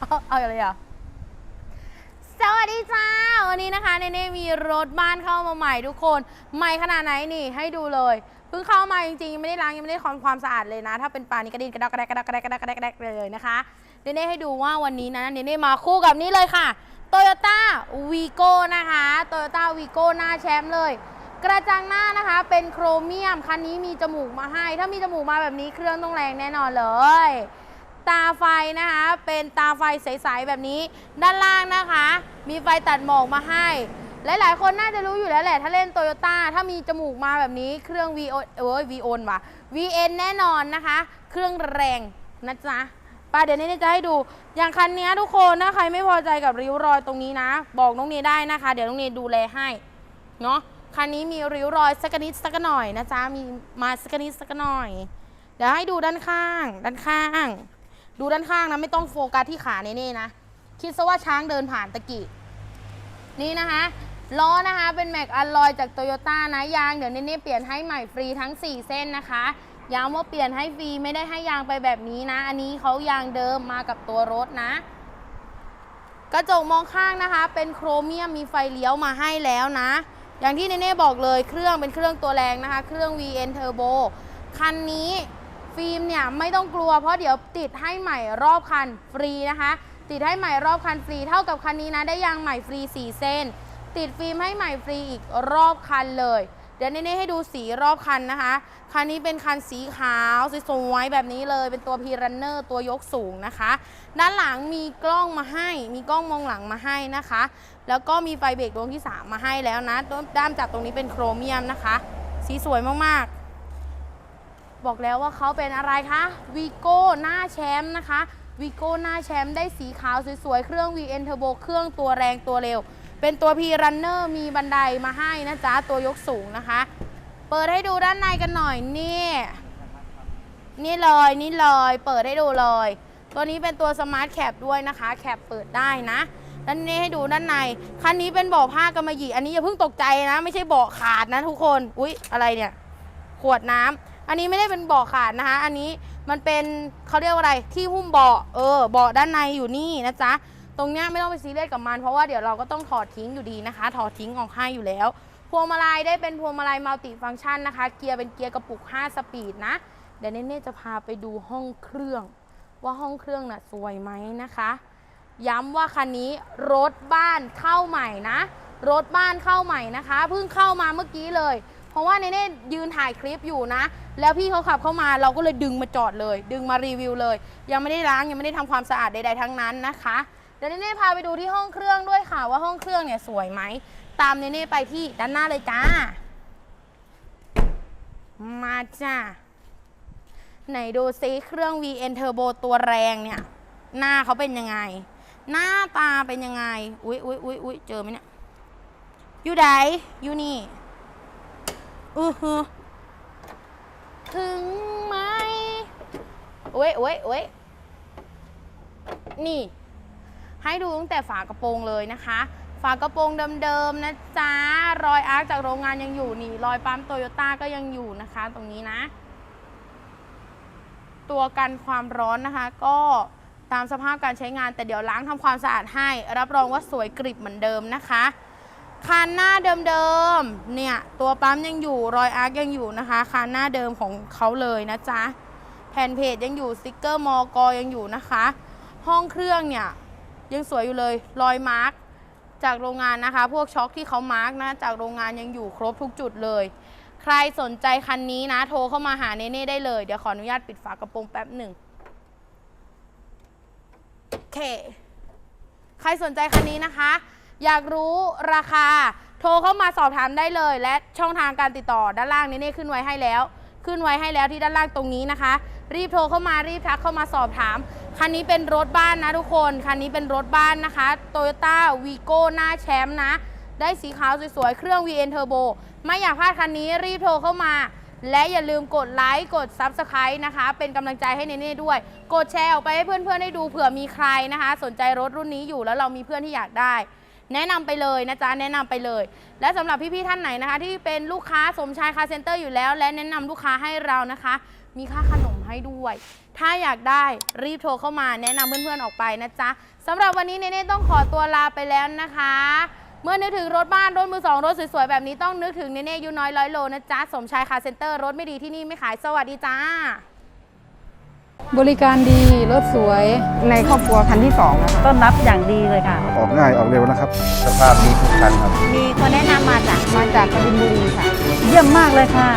เอาเอาอะไรอะ สวัสดีจ้า วันนี้นะคะเนเน่มีรถบ้านเข้ามาใหม่ทุกคน ใหม่ขนาดไหนนี่ให้ดูเลย เพิ่งเข้ามาจริงๆยังไม่ได้ล้างยังไม่ได้ทำความสะอาดเลยนะ ถ้าเป็นปลานี่กระดิ่งกระดอกกระแดกกระดอกกระแดกกระดอกกระแดกกระแดกเลยนะคะเนเน่ให้ดูว่าวันนี้นะเนเน่มาคู่กับนี่เลยค่ะ Toyota Vigo นะคะ Toyota Vigo หน้าแชมป์เลย กระจังหน้านะคะเป็นโครเมียม คันนี้มีจมูกมาให้ ถ้ามีจมูกมาแบบนี้เครื่องต้องแรงแน่นอนเลย ตาไฟนะคะ เป็นตาไฟใสๆแบบนี้ ด้านล่างนะคะ มีไฟตัดหมอกมาให้ หลายๆ คนน่าจะรู้อยู่แล้วแหละ ถ้าเล่นโตโยต้าถ้ามีจมูกมาแบบนี้ เครื่อง V O เอ้ย V O ว่ะ VN แน่นอนนะคะ เครื่องแรงนะจ๊ะป้าเดี๋ยวนี้จะให้ดู อย่างคันนี้ทุกคนถ้าใครไม่พอใจกับริ้วรอยตรงนี้นะ บอกน้องเนยได้นะคะ เดี๋ยวน้องเนยดูแลให้ เนาะคันนี้มีริ้วรอยสักนิดสักหน่อยนะจ๊ะ มีมาสักนิดสักหน่อย เดี๋ยวให้ดูด้านข้าง ด้านข้าง ดูด้านข้างนะไม่ต้องโฟกัสที่ขาเน่ๆนะ คิดซะว่าช้างเดินผ่านตะกี้นี่นะคะล้อนะคะเป็นแม็กอลลอยจากโตโยต้านะยางเดี๋ยวเน่ๆเปลี่ยนให้ใหม่ฟรีทั้ง 4 เส้นนะคะย้ำว่าเปลี่ยนให้ฟรีไม่ได้ให้ยางไปแบบนี้นะ อันนี้เขายางเดิมมากับตัวรถนะ กระจกมองข้างนะคะ เป็นโครเมียมมีไฟเลี้ยวมาให้แล้วนะ อย่างที่เน่ๆบอกเลยเครื่องเป็นเครื่องตัวแรงนะคะ เครื่อง VN Turbo คันนี้ ฟิล์มเนี่ยไม่ต้องกลัวเพราะเดี๋ยวติดให้ใหม่รอบคันฟรีนะคะ ติดให้ใหม่รอบคันฟรีเท่ากับคันนี้นะได้ยางใหม่ฟรี 4 เส้น ติดฟิล์มให้ใหม่ฟรีอีกรอบคันเลย เดี๋ยวเน่ให้ดูสีรอบคันนะคะ คันนี้เป็นคันสีขาวสวยๆแบบนี้เลย เป็นตัวพีรันเนอร์ตัวยกสูงนะคะ ด้านหลังมีกล้องมาให้ มีกล้องมองหลังมาให้นะคะ แล้วก็มีไฟเบรกดวงที่ 3 มาให้แล้วนะด้ามจับตรงนี้เป็นโครเมียมนะคะ สีสวยมากๆ บอกแล้วว่าเขาเป็นอะไรคะวีโก้หน้าแชมป์นะคะวีโก้หน้าแชมป์ได้สีขาวสวยๆ เครื่อง VN Turbo เครื่องตัวแรงตัวเร็ว เป็นตัว P Runner มีบันไดมาให้นะจ๊ะ ตัวยกสูงนะคะ เปิดให้ดูด้านในกันหน่อยนี่ นี่เลยนี่เลยเปิดให้ดูเลย ตัวนี้เป็นตัวสมาร์ทแคปด้วยนะคะ แคปเปิดได้นะด้านนี้ให้ดูด้านใน คันนี้เป็นเบาะผ้ากำมะหยี่ อันนี้อย่าเพิ่งตกใจนะ ไม่ใช่เบาะขาดนะทุกคน อุ๊ย อะไรเนี่ย ขวดน้ำ อันนี้ไม่ได้เป็นเบาะขาดนะคะอันนี้มันเป็นเขาเรียกว่าอะไรที่หุ้มเบาะเออเบาะด้านในอยู่นี่นะจ๊ะตรงเนี้ยไม่ต้องไปซีเรียสกับมัน เพราะว่าเดี๋ยวเราก็ต้องถอดทิ้งอยู่ดีนะคะ ถอดทิ้งออกให้อยู่แล้วพวงมาลัยได้เป็นพวงมาลัยมัลติฟังก์ชันนะคะ เกียร์เป็นเกียร์กระปุก 5 สปีดนะเดี๋ยวเน่จะพาไปดูห้องเครื่อง ว่าห้องเครื่องน่ะสวยไหมนะคะ ย้ำว่าคันนี้รถบ้านเข้าใหม่นะ รถบ้านเข้าใหม่นะคะเพิ่งเข้ามาเมื่อกี้เลย เพราะว่าเนเน่ยืนถ่ายคลิปอยู่นะ แล้วพี่เขาขับเข้ามาเราก็เลยดึงมาจอดเลย ดึงมารีวิวเลย ยังไม่ได้ล้างยังไม่ได้ทำความสะอาดใดๆทั้งนั้นนะคะเดี๋ยวเนเน่พาไปดูที่ห้องเครื่องด้วยค่ะว่าห้องเครื่องเนี่ยสวยไหมตามเนเน่ไปที่ด้านหน้าเลยจ้า มาจ้าไหนดูซิเครื่อง VN Turbo ตัวแรงเนี่ย หน้าเขาเป็นยังไง หน้าตาเป็นยังไง อุ๊ยอุ๊ยอุ๊ยอุ๊ยเจอไหมเนี่ย อยู่ไหนอยู่นี่ อือฮึถึงไหมโอ้ยโอ้ยโอ้ยนี่ ให้ดูตั้งแต่ฝากระโปรงเลยนะคะ ฝากระโปรงเดิมๆนะจ๊ะ รอยอาร์คจากโรงงานยังอยู่นี่ รอยปั๊มโตโยต้าก็ยังอยู่นะคะ ตรงนี้นะ ตัวกันความร้อนนะคะ ก็ตามสภาพการใช้งานแต่เดี๋ยวล้างทำความสะอาดให้ รับรองว่าสวยกริบเหมือนเดิมนะคะ คันหน้าเดิมๆ เนี่ย ตัวปั๊มยังอยู่รอยอาร์คยังอยู่นะคะคันหน้าเดิมของเขาเลยนะจ๊ะ แผ่นเพจยังอยู่สติกเกอร์มอกอยังอยู่นะคะ ห้องเครื่องเนี่ย ยังสวยอยู่เลยรอยมาร์กจากโรงงานนะคะ พวกช็อคที่เขามาร์กนะ จากโรงงานยังอยู่ครบทุกจุดเลย ใครสนใจคันนี้นะ โทรเข้ามาหาเนเน่ได้เลย เดี๋ยวขออนุญาตปิดฝากระโปรงแป๊บหนึ่งโอเค ใครสนใจคันนี้นะคะ อยากรู้ราคา โทรเข้ามาสอบถามได้เลย และช่องทางการติดต่อด้านล่างนี้เน่ขึ้นไว้ให้แล้ว ขึ้นไว้ให้แล้วที่ด้านล่างตรงนี้นะคะ รีบโทรเข้ามารีบทักเข้ามาสอบถาม คันนี้เป็นรถบ้านนะทุกคน คันนี้เป็นรถบ้านนะคะ Toyota Vigo หน้าแชมป์นะ ได้สีขาวสวยๆ เครื่อง VN Turbo ไม่อยากพลาดคันนี้รีบโทรเข้ามาและอย่าลืมกดไลค์กด Subscribe นะคะ เป็นกำลังใจให้เนเน่ด้วย กดแชร์ออกไปให้เพื่อนๆได้ดูเผื่อมีใครนะคะ สนใจรถรุ่นนี้อยู่แล้วเรามีเพื่อนที่อยากได้ แนะนำไปเลยนะจ๊ะแนะนำไปเลย และสำหรับพี่ๆท่านไหนนะคะ ที่เป็นลูกค้าสมชายคาเซ็นเตอร์อยู่แล้ว และแนะนำลูกค้าให้เรานะคะ มีค่าขนมให้ด้วย ถ้าอยากได้รีบโทรเข้ามาแนะนำเพื่อนๆออกไปนะจ๊ะสำหรับวันนี้เนเน่ต้องขอตัวลาไปแล้วนะคะ เมื่อนึกถึงรถบ้านรถมือสองรถสวยๆแบบนี้ต้องนึกถึงเนเน่ยูน้อยร้อยโลนะจ๊ะสมชายคาเซ็นเตอร์รถไม่ดีที่นี่ไม่ขายสวัสดีจ้า บริการดีรถสวยในครอบครัวคันที่2นะคะต้อนรับอย่างดีเลยค่ะ ออกง่ายออกเร็วนะครับ สภาพดีทุกคันครับ มีคนแนะนำมาจากมาจากกบินบุรีค่ะ เยี่ยมมากเลยค่ะ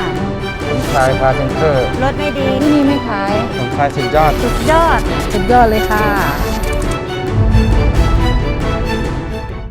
ผมชายพาเซนเตอร์รถไม่ดีที่นี่ไม่ขายผมชายสุดยอดสุดยอดสุดยอดเลยค่ะ